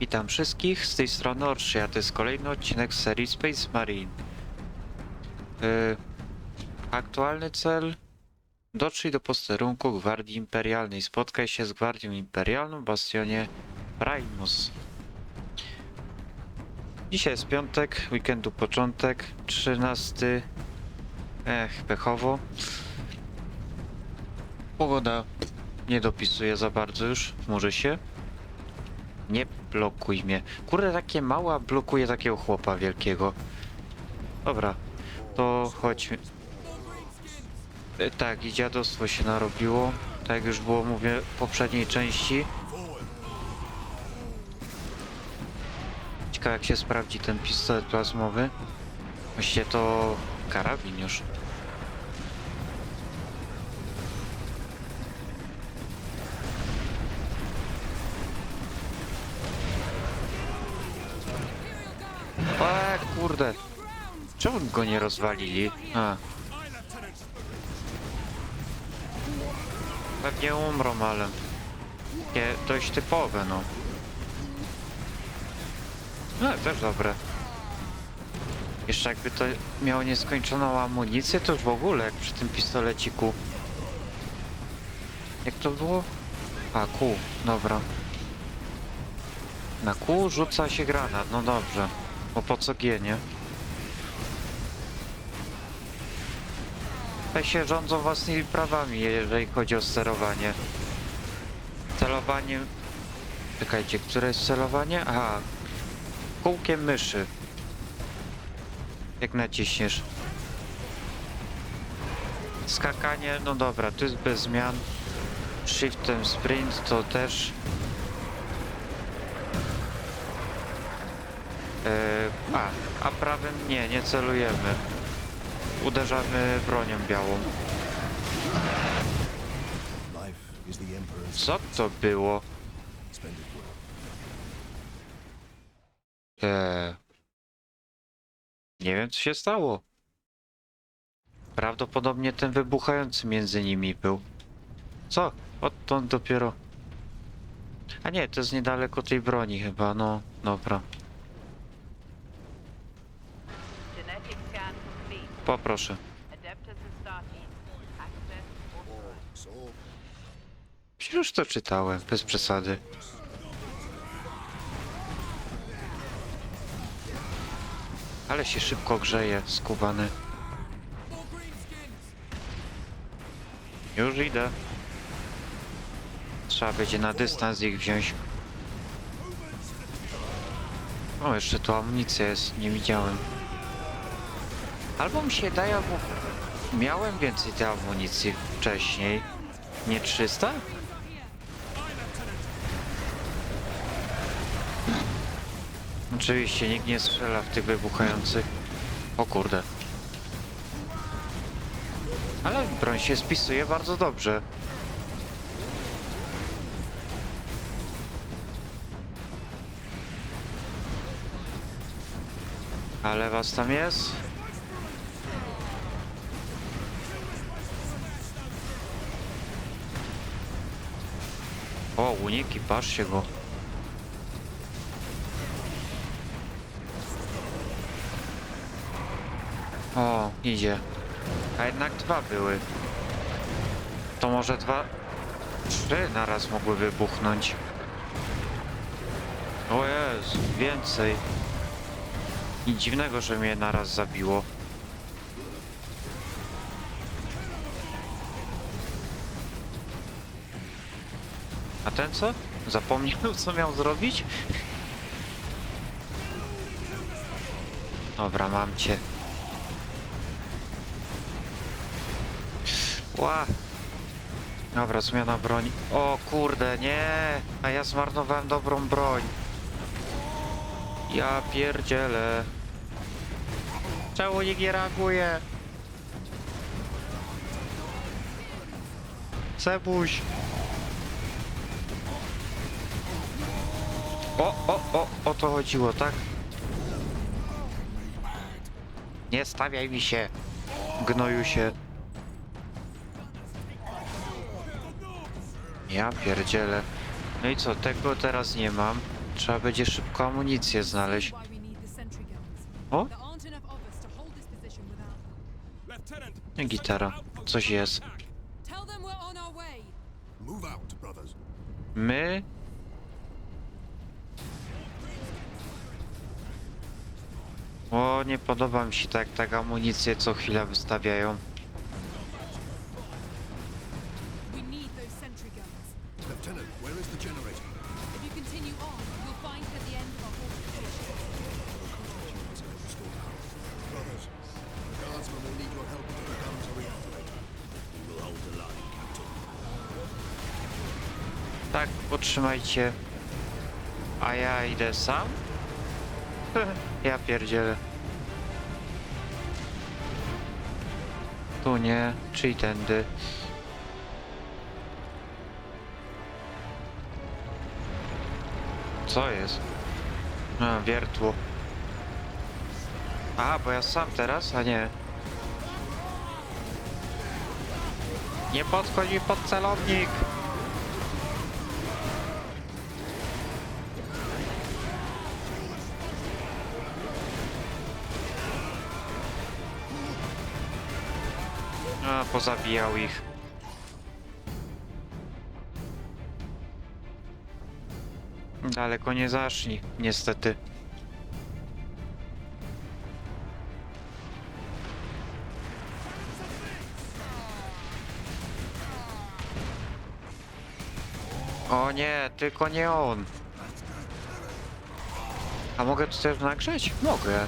Witam wszystkich, z tej strony Orszy, a to jest kolejny odcinek z serii Space Marine. Yy, aktualny cel Dotrzyj do posterunku Gwardii Imperialnej. Spotkaj się z Gwardią Imperialną w bastionie Primus. Dzisiaj jest piątek, weekendu początek, 13. Ech, pechowo. Pogoda nie dopisuje za bardzo już, może się. Nie blokuj mnie. Kurde, takie mała blokuje takiego chłopa wielkiego. Dobra, to chodźmy. E, Tak, i dziadostwo się narobiło. Tak już było, mówię, w poprzedniej części. Ciekawe jak się sprawdzi ten pistolet plazmowy. Właściwie to karabin już. Nie rozwalili? A. Pewnie umrą, ale... Takie dość typowe, no. No, też dobre. Jeszcze jakby to miało nieskończoną amunicję, to już w ogóle, jak przy tym pistoleciku. Jak to było? A, kół, dobra. Na kół rzuca się granat, no dobrze. Bo po co G, nie? Tutaj się rządzą własnymi prawami, jeżeli chodzi o sterowanie. Celowanie... Czekajcie, które jest celowanie? Aha. Kółkiem myszy. Jak naciśniesz. Skakanie, no dobra, to jest bez zmian. Shiftem sprint to też. Eee, a, a prawym nie, nie celujemy. Uderzamy bronią białą. Co to było? Eee... Nie wiem, co się stało. Prawdopodobnie ten wybuchający między nimi był. Co? Odtąd dopiero... A nie, to jest niedaleko tej broni chyba, no, dobra. Poproszę. Przecież to czytałem, bez przesady. Ale się szybko grzeje, skubany. Już idę. Trzeba będzie na dystans ich wziąć. O, jeszcze tu amunicja jest, nie widziałem. Albo mi się daje, albo miałem więcej tej amunicji wcześniej. Nie 300? Oczywiście, nikt nie strzela w tych wybuchających. O kurde. Ale broń się spisuje bardzo dobrze. Ale was tam jest? Uniki, patrzcie go. O, idzie. A jednak dwa były. To może dwa... Trzy naraz mogły wybuchnąć. O Jezu, więcej. Nic dziwnego, że mnie naraz zabiło. Ten co? Zapomniał co miał zrobić? Dobra, mam cię. Ła. Dobra, zmiana broni. O kurde, nie! A ja zmarnowałem dobrą broń. Ja pierdzielę. Czemu nikt nie reaguje? Cebuś. O, o, o, o to chodziło, tak? Nie stawiaj mi się. Gnoju się. Ja pierdzielę. No i co, tego teraz nie mam. Trzeba będzie szybko amunicję znaleźć. O, There aren't enough of O, nie podoba mi się tak, tak amunicję co chwilę wystawiają. We need those sentry guns. Lieutenant, where is the generator? If you continue on, you'll find it at the end of our fortifications. Brothers, the guardsmen will need your help until the guns are reactivated. We will hold the line, Captain. Tak, potrzymajcie. A ja idę sam? ja pierdzielę. Tu nie, czyli tędy. Co jest? A, wiertło. A, bo ja sam teraz, a nie. Nie podchodź mi pod celownik! Pozabijał ich. Daleko nie zaszli, niestety. O nie, tylko nie on. A mogę tu też nagrzeć? Mogę.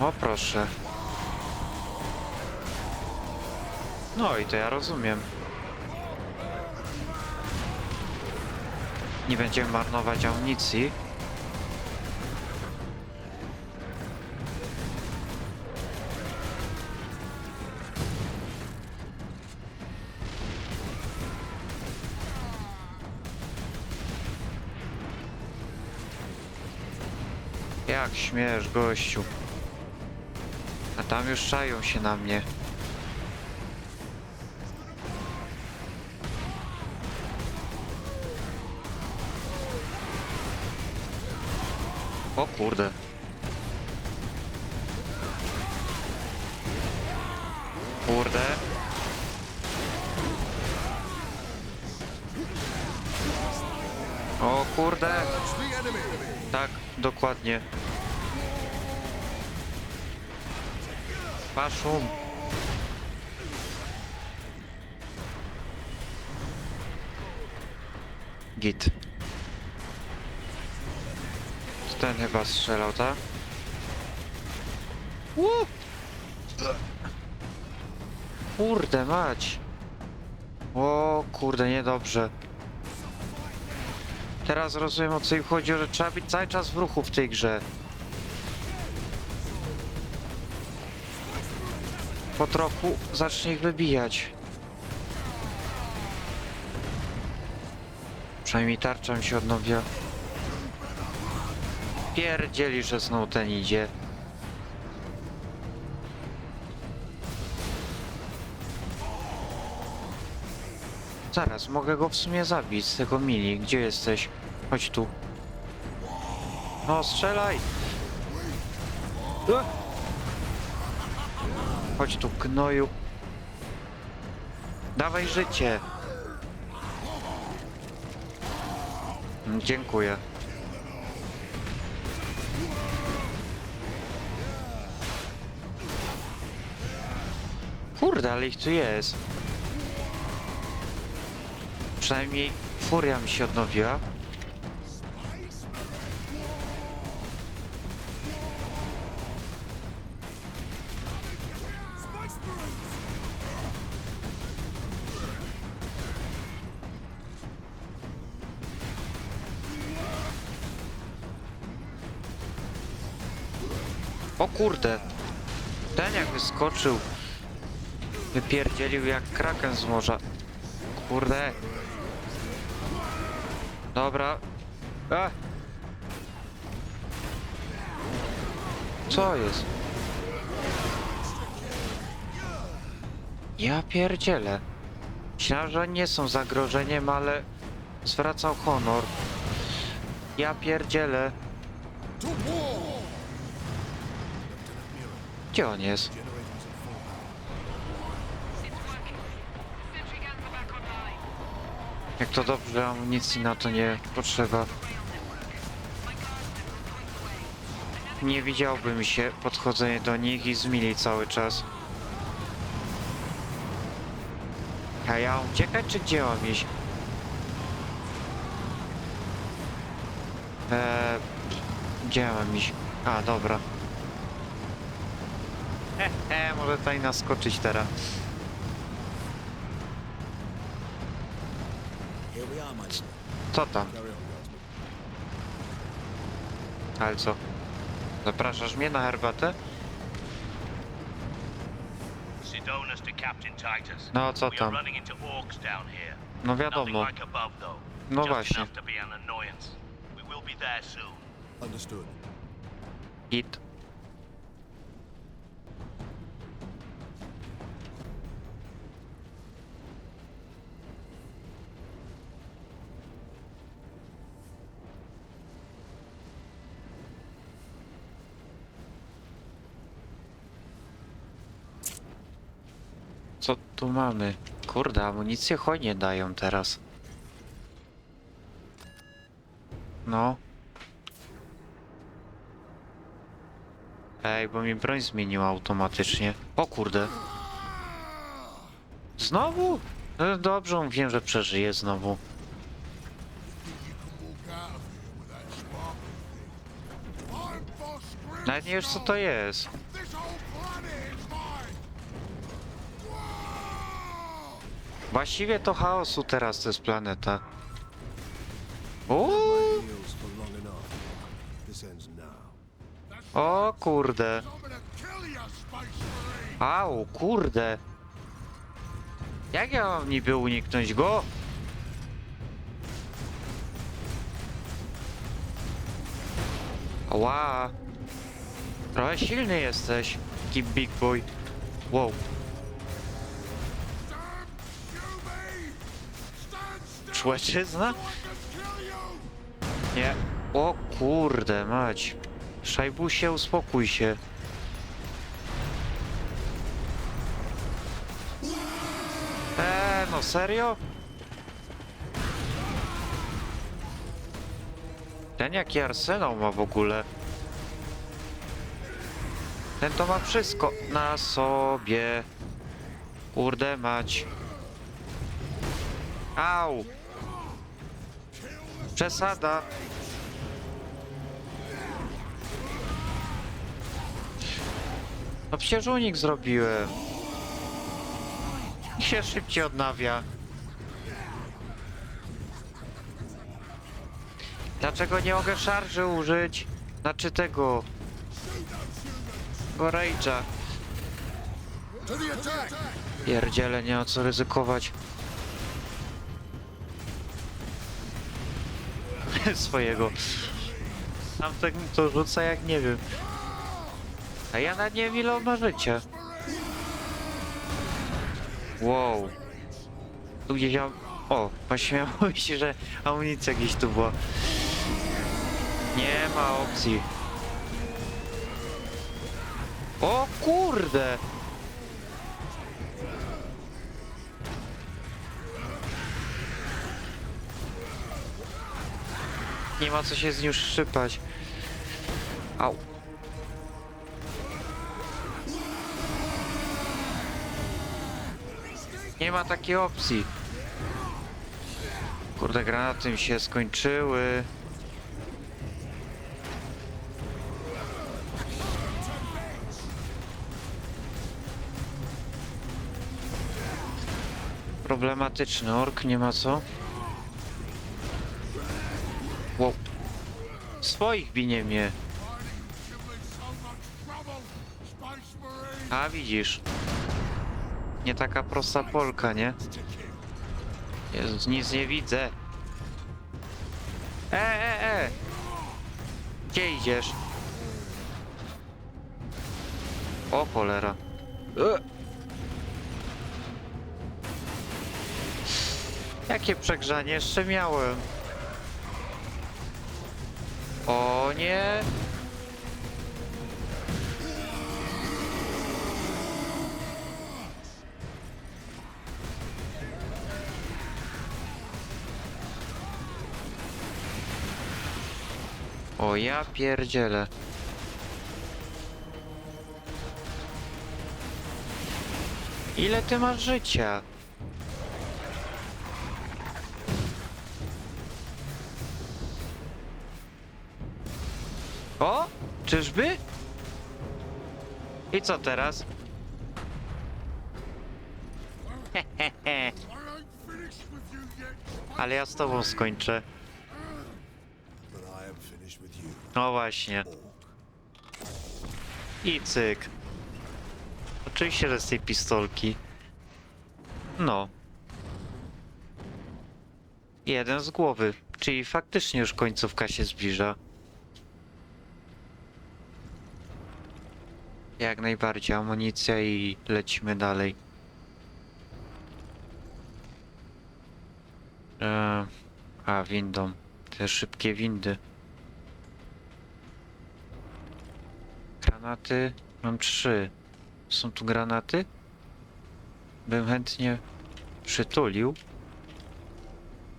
O proszę. No i to ja rozumiem. Nie będziemy marnować amunicji. Jak śmiesz, gościu. Tam już czają się na mnie. O kurde. Kurde. O kurde. Tak, dokładnie. Paszum. Git. To Ten chyba strzelał, tak? Kurde mać. O kurde, niedobrze. Teraz rozumiem o co im chodzi, że trzeba być cały czas w ruchu w tej grze. Po trochu zacznie ich wybijać. Przynajmniej tarcza mi się odnawia. Pierdzieli, że znowu ten idzie. Zaraz, mogę go w sumie zabić z tego mini. Gdzie jesteś? Chodź tu. No, strzelaj! Chodź tu, gnoju. Dawaj życie. Mm, Dziękuję. Kurde, ale ich tu jest. Przynajmniej furia mi się odnowiła. Kurde. Ten jak wyskoczył. Wypierdzielił jak kraken z morza. Kurde. Dobra. A! Co jest? Ja pierdzielę. Myślałem, że nie są zagrożeniem, ale zwracał honor. Ja pierdzielę. Gdzie on jest? Jak to dobrze, amunicji na to nie potrzeba. Nie widziałbym się podchodzenie do nich i zmili cały czas. A ja mam uciekać, czy gdzie mam iść? Eee, gdzie mam iść? A, dobra. He, he, może tutaj naskoczyć teraz. Co tam? Ale co? Zapraszasz mnie na herbatę? No, co tam? No wiadomo. No właśnie. enough Co tu mamy? Kurde, amunicję hojnie dają teraz. No. Ej, bo mi broń zmieniła automatycznie. O kurde. Znowu? No dobrze, wiem, że przeżyję znowu. Nawet nie wiesz co to jest. Właściwie to chaosu teraz to jest planeta. Uuu, o kurde. Au, kurde. Jak ja mam niby uniknąć go? Ła. Trochę silny jesteś, taki big boy. Wow. Człeczyzna? Nie. O kurde, mać. Szajbusie, uspokój się. Eee, no serio? Ten jaki arsenał ma w ogóle? Ten to ma wszystko na sobie. Kurde mać. Au! Przesada. No przecież unik zrobiłem. I się szybciej odnawia. Dlaczego nie mogę szarży użyć? Znaczy tego... Go rage'a. To the attack! Pierdziele, nie ma co ryzykować. Swojego. Tamten to rzuca jak nie wiem. A ja na nie wiem ile on ma życia. Wow. Tu gdzieś am... O, właśnie miałem że amunicja gdzieś tu była. Nie ma opcji. O kurde! Nie ma co się z nim szczypać. Au. Nie ma takiej opcji. Kurde, granaty mi się skończyły. Problematyczny ork, nie ma co. Wow. Swoich binie mnie. A widzisz. Nie taka prosta Polka, nie? Jezus, nic nie widzę. E, e, e! Gdzie idziesz? O cholera. E. Jakie przegrzanie jeszcze miałem? O nie! O ja pierdzielę. Ile ty masz życia? Czyżby? I co teraz? Hehehe. Ale ja z tobą skończę. No właśnie. I cyk. Oczywiście, że z tej pistolki. No. Jeden z głowy. Czyli faktycznie już końcówka się zbliża. Jak najbardziej amunicja i lecimy dalej. Eee, a, windą. Te szybkie windy. Granaty mam trzy. Są tu granaty? Bym chętnie przytulił.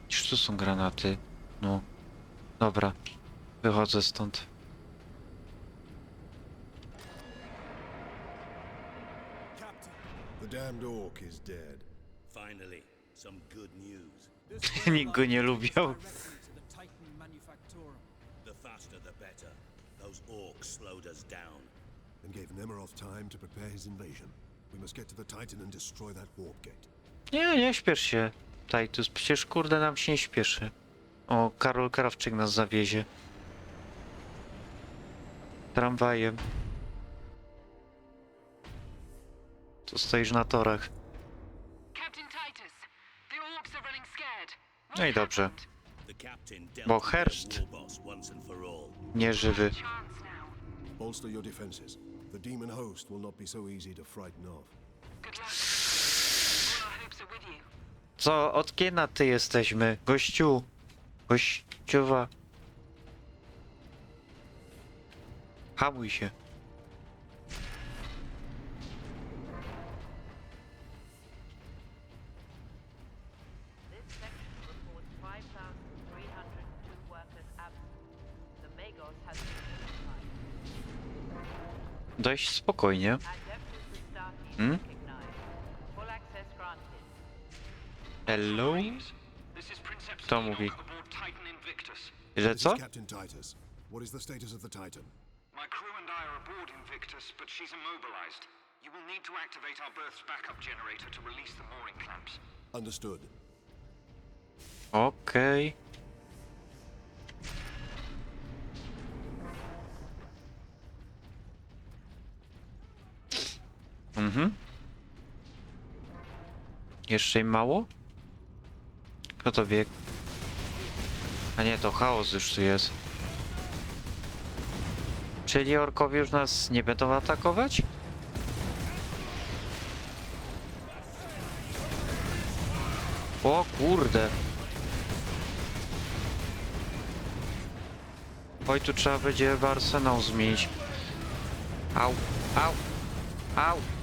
Czyż tu są granaty? No. Dobra. Wychodzę stąd. Captain, the damned orc is dead. Finally, some good news. Nikt go nie lubiał. The faster the better. Those orcs slowed us down. and gave Nemeroth time to prepare his invasion. We must get to the Titan and destroy that warp gate. Nie, nie śpiesz się. Titus, przecież kurde nam się nie śpieszy. O, Karol Krawczyk nas zawiezie. Tramwajem. Tu stoisz na torach. No i dobrze. Bo Herszt nieżywy. Chance now. Bolster your defenses. The demon host will not be so easy to frighten off. Good luck. All our hopes are with you. Co, od kiena ty jesteśmy? Gościu. Gościuwa. Hamuj się. Dość spokojnie. Hmm? Hello? This is Prince Kto mówi? aboard Titan Invictus. Że co? Captain Titus. What is the status of the Titan? My crew and I are aboard Invictus, but she's immobilized. You will need to activate our berth's backup generator to release the mooring clamps. Understood. Okej. Mhm. Jeszcze im mało? Kto to biegł? A nie, to chaos już tu jest. Czyli orkowie już nas nie będą atakować? O kurde. Oj, tu trzeba będzie arsenał zmienić. Au, au, au.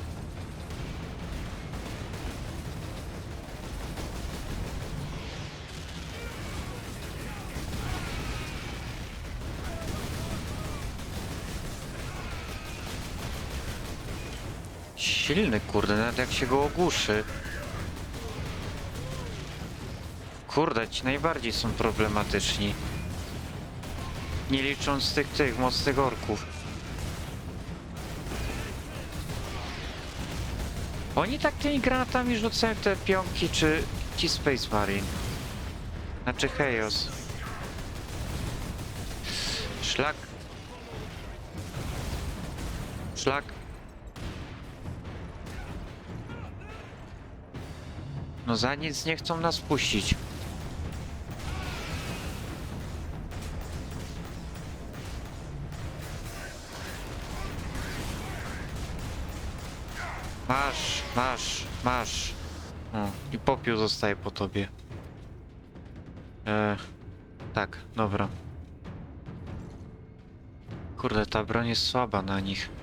Silny, kurde, nawet jak się go ogłuszy. Kurde, ci najbardziej są problematyczni. Nie licząc tych, tych mocnych orków. Oni tak tymi granatami rzucają te pionki, czy ci Space Marine? Znaczy Chaos. Szlak. Szlak. No za nic nie chcą nas puścić. Masz, masz, masz. O, i popiół zostaje po tobie. E, tak, dobra. Kurde, ta broń jest słaba na nich.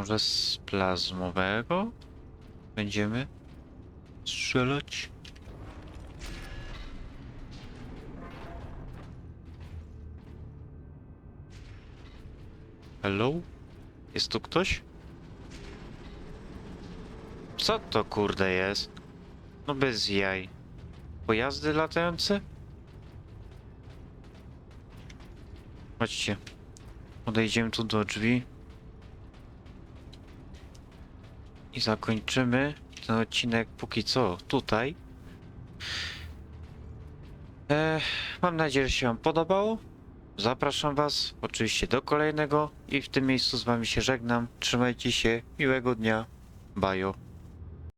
Może z plazmowego będziemy strzelać? Hello? Jest tu ktoś? Co to kurde jest? No bez jaj. Pojazdy latające? Chodźcie. Podejdziemy tu do drzwi. I zakończymy ten odcinek póki co tutaj. E, mam nadzieję, że się Wam podobało. Zapraszam Was oczywiście do kolejnego i w tym miejscu z Wami się żegnam. Trzymajcie się, miłego dnia. Bajo.